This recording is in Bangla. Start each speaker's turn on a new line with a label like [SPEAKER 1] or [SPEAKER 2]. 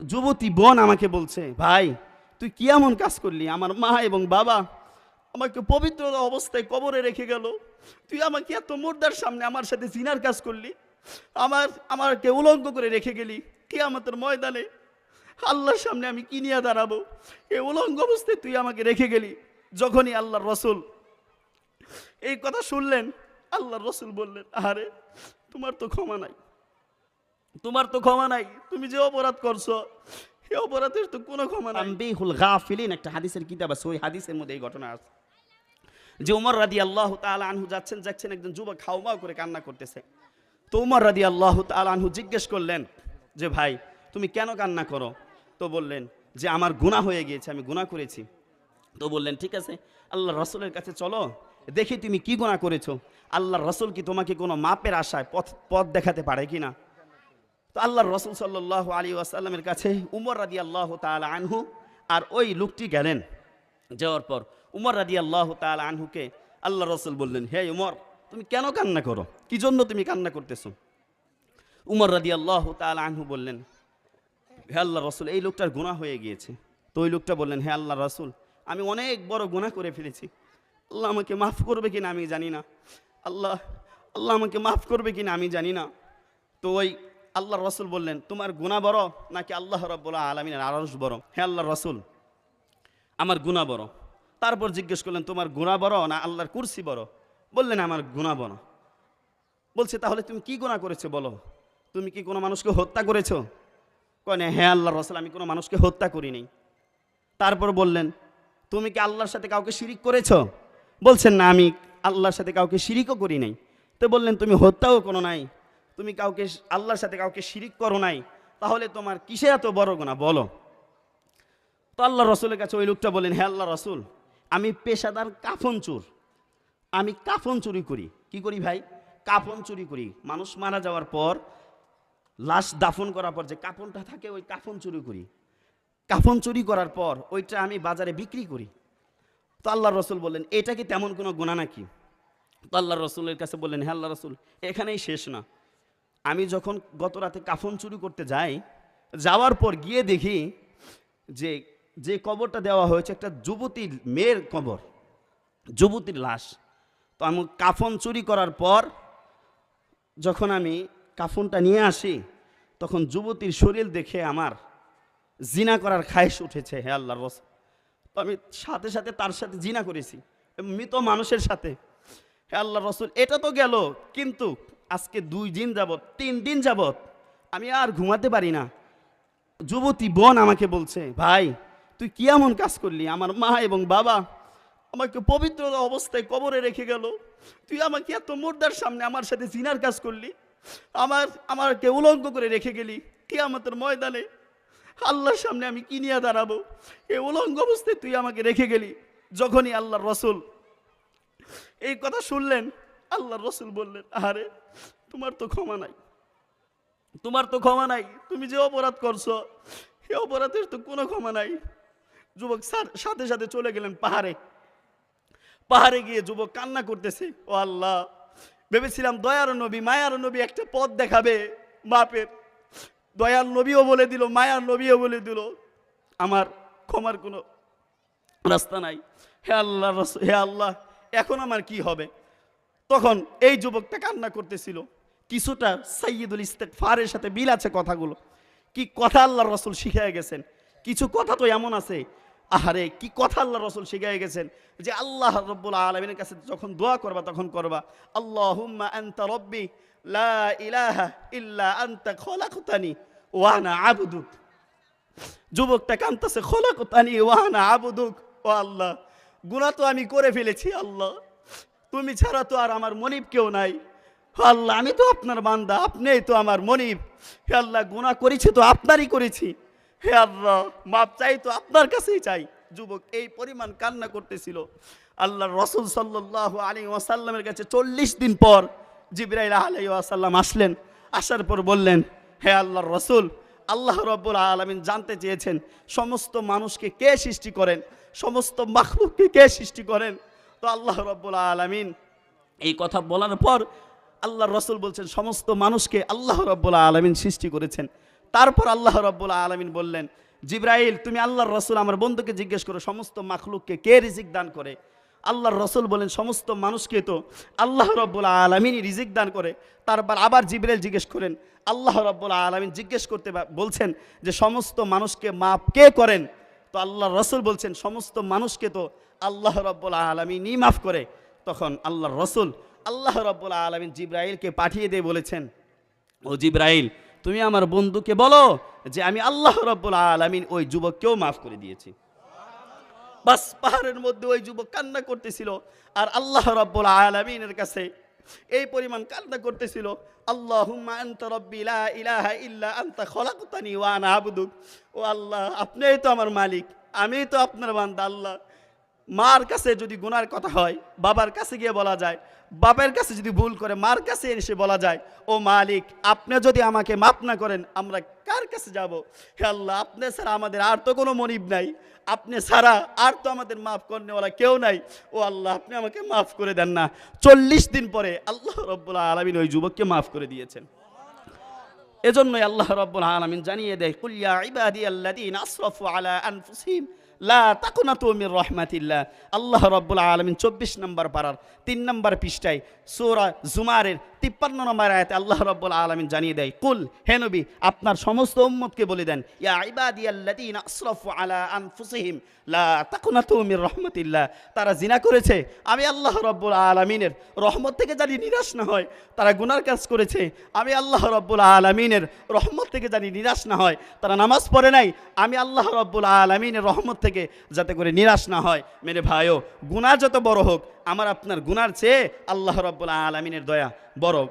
[SPEAKER 1] যুবতী বোন আমাকে বলছে, ভাই, তুই কি এমন কাজ করলি? আমার মা এবং বাবা আমাকে পবিত্র অবস্থায় কবরে রেখে গেল। তুই আমাকে এত মুর্দার সামনে আমার সাথে জিনার কাজ করলি। আমার আমাকে উলঙ্গ করে রেখে গেলি কে আমাদের ময়দানে। আল্লাহর সামনে আমি কি নিয়ে দাঁড়াবো? এই উলঙ্গ অবস্থায় তুই আমাকে রেখে গেলি যখনই আল্লাহর রসুল এই কথা শুনলেন, আল্লাহর রসুল বললেন, আরে, তোমার তো ক্ষমা নাই। তোমার তো ক্ষমা নাই, তুমি যে অপরাধ করছ এই অপরাধের তো কোনো ক্ষমা নাই। আম্বিহুল গাফিলিন একটা হাদিসের কিতাব আছে, ওই হাদিসের মধ্যে এই ঘটনা আছে। যে উমর রাদি আল্লাহ তাআলা আনহু যাচ্ছেন যাচ্ছেন একজন যুবক খাওমাও করে কান্না করতেছে। তো উমর রাদি আল্লাহ তাআলা আনহু জিজ্ঞেস করলেন, যে ভাই, তুমি কেন কান্না করো? তো বললেন, যে আমার গুনাহ হয়ে গিয়েছে, আমি গুনাহ করেছি। তো বললেন, ঠিক আছে আল্লাহ রসুলের কাছে চলো, দেখি তুমি কি গুনাহ করেছ। আল্লাহ রসুল কি তোমাকে কোনো মাপের আশায় পথ পথ দেখাতে পারে কি না তো আল্লাহর রসুল সাল্লাহ আলী আসাল্লামের কাছে উমর রাদি আল্লাহ তাল আনহু আর ওই লোকটি গেলেন। যাওয়ার পর উমর রাদি আল্লাহ তাল আনহুকে আল্লাহ রসুল বললেন, হে উমর, তুমি কেন কান্না করো? কি জন্য তুমি কান্না করতেছো? উমর রাদি আল্লাহ তাল আনহু বললেন, হে আল্লাহ রসুল, এই লোকটার গুণা হয়ে গিয়েছে। তো ওই লোকটা বললেন, হে আল্লাহ রসুল, আমি অনেক বড় গুণা করে ফেলেছি। আল্লাহ আমাকে মাফ করবে কিনা আমি জানি না। আল্লাহ আল্লাহ আমাকে মাফ করবে কিনা আমি জানি না। তো ওই আল্লাহ রসুল বললেন, তোমার গুণা বড় নাকি আল্লাহ রব্বুল্লাহ আলমিনের আরস বড়? হে আল্লাহ রসুল, আমার গুণা বড়। তারপর জিজ্ঞেস করলেন, তোমার গুণা বড় না আল্লাহর কুরসি বড়? বললেন, আমার গুণা বড়। বলছে, তাহলে তুমি কি গুণা করেছ বলো? তুমি কি কোনো মানুষকে হত্যা করেছ? কনে হ্যাঁ আল্লাহ রসুল, আমি কোনো মানুষকে হত্যা করিনি। তারপর বললেন, তুমি কি আল্লাহর সাথে কাউকে শিরিক করেছ? বলছেন, না, আমি আল্লাহর সাথে কাউকে শিরিকও করি নাই। তো বললেন, তুমি হত্যাও কোনো নাই। তুমি কাউকে আল্লাহর সাথে কাউকে শিরিক করো নাই, তাহলে তোমার কিসে এত বড় গোনা বলো। তো আল্লাহ রসুলের কাছে ওই লোকটা বলেন হ্যাঁ আল্লাহ রসুল, আমি পেশাদার কাফন চোর। আমি কাফন চুরি করি। কি করি ভাই? কাফন চুরি করি। মানুষ মারা যাওয়ার পর, লাশ দাফন করার পর যে কাফনটা থাকে, ওই কাফন চুরি করি। কাফন চুরি করার পর ওইটা আমি বাজারে বিক্রি করি। তো আল্লাহ রসুল বললেন, এটা কি তেমন কোনো গুণা নাকি? তো আল্লাহ রসুলের কাছে বললেন হ্যাঁ আল্লাহ রসুল, এখানেই শেষ না। আমি যখন গত রাতে কাফন চুরি করতে যাই, যাওয়ার পর গিয়ে দেখি যে যে কবরটা দেওয়া হয়েছে একটা যুবতীর মেয়ের কবর, যুবতীর লাশ। তো আমি কাফন চুরি করার পর যখন আমি কাফনটা নিয়ে আসি, তখন যুবতীর শরীর দেখে আমার জিনা করার খায়েশ উঠেছে, হে আল্লাহর রস তো আমি সাথে সাথে তার সাথে জিনা করেছি, মৃত মানুষের সাথে। হে আল্লাহ রসুল, এটা তো গেল, কিন্তু আজকে দুই দিন যাবত তিন দিন যাবত আমি আর ঘুমাতে পারি না। যুবতী বোন আমাকে বলছে, ভাই, তুই কি এমন কাজ করলি? আমার মা এবং বাবা আমাকে পবিত্র অবস্থায় কবরে রেখে গেল। তুই আমাকে এত মুর্দার সামনে আমার সাথে জিনার কাজ করলি। আমার, আমাকে উলঙ্গ করে রেখে গেলি কে আমাদের ময়দানে। আল্লাহর সামনে আমি কি নিয়ে দাঁড়াবো? এই উলঙ্গ অবস্থায় তুই আমাকে রেখে গেলি। যখনই আল্লাহর রসুল এই কথা শুনলেন আল্লাহর রসুল বললেন, আরে, তোমার তো ক্ষমা নাই। তোমার তো ক্ষমা নাই। তুমি যে অপরাধ করছ এই অপরাধের তো কোনো ক্ষমা নাই। যুবক সার- সাথে সাথে চলে গেলেন পাহাড়ে। পাহাড়ে গিয়ে যুবক কান্না করতেছে, ও আল্লাহ, ভেবেছিলাম দয়ার নবী, মায়ার নবী একটা পথ দেখাবে বাপের। দয়ার নবীও বলে দিল, মায়ার নবীও বলে দিল। আমার ক্ষমার কোনো রাস্তা নাই। হে আল্লাহ হে আল্লাহ, এখন আমার কি হবে? তখন এই যুবকটা কান্না করতেছিল। কিছুটা সাইয়দুল ইস্তেকফারের সাথে বিল আছে কথাগুলো। কি কথা আল্লাহ রসুল শিখিয়ে গেছেন? কিছু কথা তো এমন আছে। আহারে, কি কথা আল্লাহ রসুল শিখিয়ে গেছেন? যে আল্লাহ রব্বুল আলমিনের কাছে যখন দোয়া করবা, তখন করবা আনতা রব্বি, লা আনতা আবুদুক। যুবকটা কান্তাছে আবুদুক, ও আল্লাহ, গুনাহ তো আমি করে ফেলেছি, আল্লাহ। তুমি ছাড়া তো আর আমার মনিব কেউ নাই। আল্লাহ, আমি তো আপনার বান্দা, আপনিই তো আমার মনিব। হে আল্লাহ, গুনাহ করেছি তো আপনারই করেছি। হে আল্লাহ, মাপ চাই তো আপনার কাছেই চাই। যুবক, এই পরিমাণ কান্না করতেছিল। আল্লাহ রসুল সাল্লাহ আলী ওয়াসাল্লামের কাছে চল্লিশ দিন পর জিবরাইল আলাই ওয়াসাল্লাম আসলেন। আসার পর বললেন, হে আল্লাহর রসুল, আল্লাহ রব্বুল আলমিন জানতে চেয়েছেন, সমস্ত মানুষকে কে সৃষ্টি করেন? সমস্ত মাখলুককে কে সৃষ্টি করেন? তো আল্লাহ রব্বুল আলমিন এই কথা বলার পর আল্লাহ রসুল বলছেন, সমস্ত মানুষকে আল্লাহ রব্বুল আলমিন সৃষ্টি করেছেন। তারপর আল্লাহ রব্বুল আলমিন বললেন, জিব্রাইল, তুমি আল্লাহর রসুল, আমার বন্ধুকে জিজ্ঞেস করো, সমস্ত মাখলুককে কে রিজিক দান করে? আল্লাহর রসুল বলেন সমস্ত মানুষকে তো আল্লাহ রব্বুল আলমিনই রিজিক দান করে। তারপর আবার জিব্রাইল জিজ্ঞেস করেন, আল্লাহ রব্বুল আলমিন জিজ্ঞেস করতে বলছেন যে, সমস্ত মানুষকে মাপ কে করেন? তো আল্লাহ রসুল বলছেন, সমস্ত মানুষকে তো আল্লাহ রব্বুল আলমিনই মাফ করে। তখন আল্লাহর রসুল আল্লাহ রব্বুল আলমিন জিব্রাইলকে পাঠিয়ে দিয়ে বলেছেন, ও জিব্রাইল, তুমি আমার বন্ধুকে বলো যে আমি আল্লাহ রব্বুল আলমিন ওই যুবককেও মাফ করে দিয়েছি। বাস, পাহাড়ের মধ্যে ওই যুবক কান্না করতেছিল আর আল্লাহ রব্বুল আলমিনের কাছে এই পরিমাণ কান্না করতেছিল ওয়া ও আল্লাহ, আপনিই তো আমার মালিক আমি তো আপনার বান্দা, আল্লাহ। মার কাছে যদি গুনার কথা হয়, বাবার কাছে গিয়ে বলা যায়, বাপের কাছে যদি ভুল করে মার কাছে এসে বলা যায়, ও মালিক, আপনি যদি আমাকে মাফ না করেন, আমরা কার কাছে যাব? হে আল্লাহ, আপনি ছাড়া আমাদের আর তো কোনো মনিব নাই। আপনি ছাড়া আর তো আমাদের মাফ করনেওয়ালা কেউ নাই। ও আল্লাহ, আপনি আমাকে মাফ করে দেন না। চল্লিশ দিন পরে আল্লাহ রব্বুল্লাহ আলমিন ওই যুবককে মাফ করে দিয়েছেন। এজন্যই আল্লাহ রব্বুল আলামিন জানিয়ে দেয় কুলিয়া ইবাদি আল্লাদিন আসরাফু আলা আনফুসিহিম। লা আল্লাহ রব্বুল আলমিন চব্বিশ নম্বর পাড়ার তিন নম্বর পৃষ্ঠায় সূরা জুমারের 53 নম্বর আয়াতে আল্লাহ রব্বুল আলামিন জানিয়ে দেয়, কুল হেনবি আপনার সমস্ত উম্মতকে বলে দেন ইবাদি আল্লাদিন আলা আনফুসিহিম, লা তারা জিনা করেছে, আমি আল্লাহ রব্বুল আলামিনের রহমত থেকে জানি নিরাশ না হয়। তারা গুনার কাজ করেছে, আমি আল্লাহ রব্বুল আলমিনের রহমত থেকে জানি নিরাশ না হয়। তারা নামাজ পড়ে নাই, আমি আল্লাহ রব্বুল আলমিনের রহমত থেকে যাতে করে নিরাশ না হয়। মেরে ভাইও, গুনাহ যত বড় হোক, আমার আপনার গুনার চেয়ে আল্লাহ রব্বুল আলমিনের দয়া। বড়